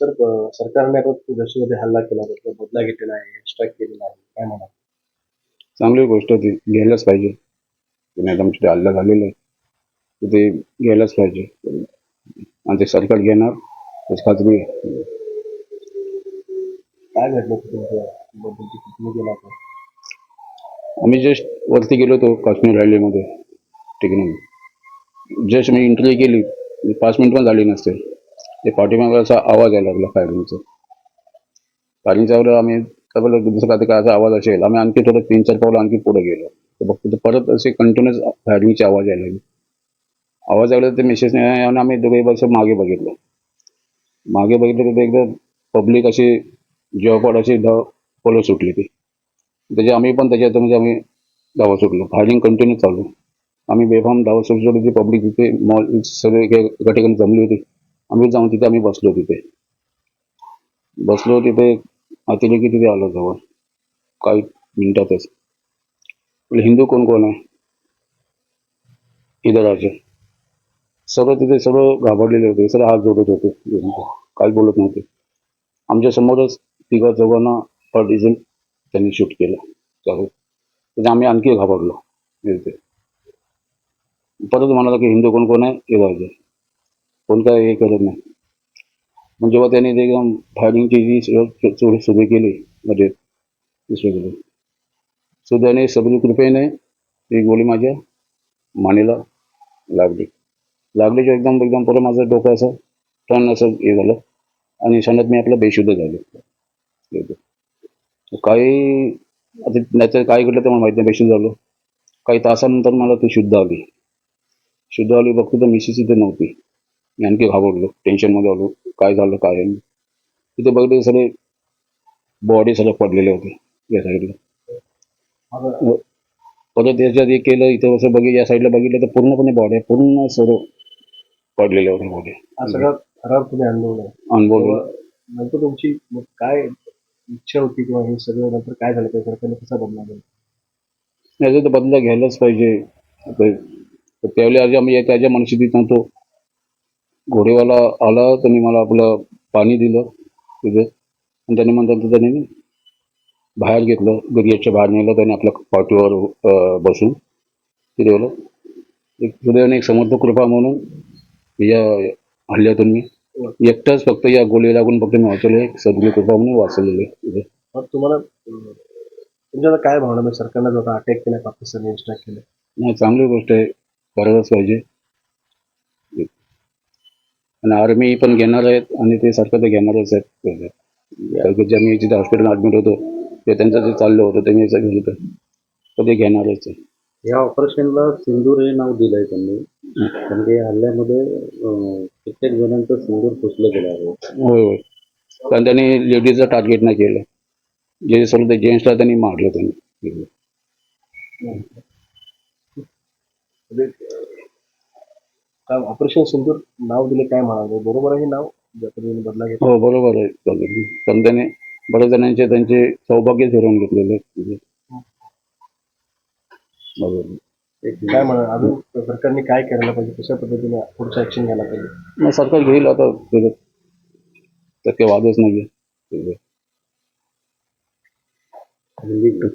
Sir सरकारने दहशतवादी हल्ला केला त्याचा बदला घेतलेला आहे स्ट्राईक केलेला आहे काय म्हणा चांगली गोष्ट ती घ्यायलाच पाहिजे. पुण्यात आमचे हल्ला झालेला आहे. ते घ्यायलाच पाहिजे. आणि ते सरकार घेणार त्याची खात्री आहे. काय घडलं तुमच्या गेला होता? आम्ही जस्ट वरती गेलो होतो काश्मीर रॅलीमध्ये ठीक आहे जस्ट मी एंट्री केली. पाच मिनिट पण झाली नसते. ते पाठीमागे असा आवाज यायला लागला फायरिंगचा. फायरिंगच्यावर आम्ही दुसरं काय काय असा आवाज असेल आम्ही आणखी थोडं तीन चार पावलं आणखी पुढे गेलो. तर बघतो तर परत असे कंटिन्युअस फायरिंगचे आवाज यायला लागले. आवाज आला ते मेसेज नाही आम्ही दोघे वर्ष मागे बघितलं. मागे बघितलं तर एकदा पब्लिक अशी जेवपाड अशी धाव पळत सुटली ती. त्याच्या आम्ही पण त्याच्यात म्हणजे आम्ही धावा सुटलो. फायरिंग कंटिन्यू चालू. आम्ही बेफाम धावा सुटलो ती पब्लिक तिथे मॉल सगळे एका ठिकाणी जमली होती. आम्ही जाऊन तिथे आम्ही बसलो तिथे. बसलो तिथे अतिरेकी तिथे आलो जवळ. काही मिनिटातच. हिंदू कोण कोण आहे? इधराचे सगळं तिथे सगळं घाबरलेले होते. सगळं हात जोडत होते. काही बोलत नव्हते. आमच्या समोरच तिघा चौघांना पार्टिजन त्यांनी शूट केलं. चालू त्याच्या म्हणजे आम्ही आणखी घाबरलो. परत म्हणाला की हिंदू कोण कोण आहे? हे कोण काय हे करत नाही. मग जेव्हा त्यांनी ते एकदम फायरिंगची जी चोरी सुरू केली मध्ये ती सुरू सबली सुदैवाने कृपेने ती गोळी माझ्या मानेला लागली. लागलीच्या एकदम एकदम परत माझं डोकं असं टन असं हे झालं आणि क्षणात मी आपलं बेशुद्ध झालो. काही आता नाहीतर काय घडलं ते मला माहिती नाही बेशुद्ध झालो. काही तासानंतर मला ती शुद्ध आली. शुद्ध आली बघतो तर मिसेस इथे नव्हती. मी आणखी घाबरलो टेन्शनमध्ये आलो काय झालं काय तिथे बघितलं सगळे बॉडी सगळं पडलेले होते या साईडला परत त्याच्यात हे केलं इथं असं बघितलं या साईडला बघितलं तर पूर्णपणे बॉडी पूर्ण सर्व पडलेले होते बॉडी सगळा खराब तुम्ही अनुभवला. अनुभव तेव्हा नंतर तुमची मग काय इच्छा होती किंवा हे सगळं नंतर काय झालं त्या सरकारने कसा बदला केला? याचा तर बदला घ्यायलाच पाहिजे. त्यावेळी आम्ही त्याच्या मनस्थितीत नव्हतो. घोडेवाला आला त्यांनी मला आपलं पाणी दिलं तिथे. आणि त्याने म्हणतात त्याने बाहेर घेतलं गरियाच्या बाहेर नेलं त्याने आपल्या पाठीवर बसून तिथे गेलं एक सुदैवाने एक समर्थ कृपा म्हणून या हल्ल्यातून मी एकटाच फक्त या गोळी लागून फक्त मी वाचवले सद्गुरू कृपा म्हणून वाचलेले तिथे तुम्हाला तुमच्या काय भावना सरकारनं जो अटॅक केला पाकिस्तानने स्ट्राईक केलं नाही चांगली गोष्ट आहे. करायलाच पाहिजे. आणि आर्मी पण घेणार आहेत आणि ते सरकार तर घेणारच आहेत. जे आम्ही जिथे हॉस्पिटल ॲडमिट होतो ते त्यांचं जे चाललं होतं असं घेतलं होतं तर ते घेणारच आहे. या ऑपरेशनला सिंदूर हे नाव दिलंय त्यांनी. म्हणजे हल्ल्यामध्ये कित्येक जणांचं सिंदूर पुसलं गेलं आहे. होय होय. कारण त्यांनी लेडीजचं टार्गेट नाही केलं. जे सर्व ते जेंट्सला त्यांनी मारलं त्यांनी. काय ऑपरेशन सिंदूर नाव दिले काय म्हणाले? बरोबर आहे हे नाव? ज्या पद्धतीने बदला घेतला. हो बरोबर आहे. चालेल. कारण त्याने बऱ्याच जणांचे त्यांचे सौभाग्य फिरवून घेतलेले आहे. बरोबर. काय म्हणा अजून सरकारने काय करायला पाहिजे? कशा पद्धतीने पुढचं ऍक्शन घ्यायला पाहिजे? मग सरकार घेईल आता. त्याच्यात त्यात काही वादच नाही आहे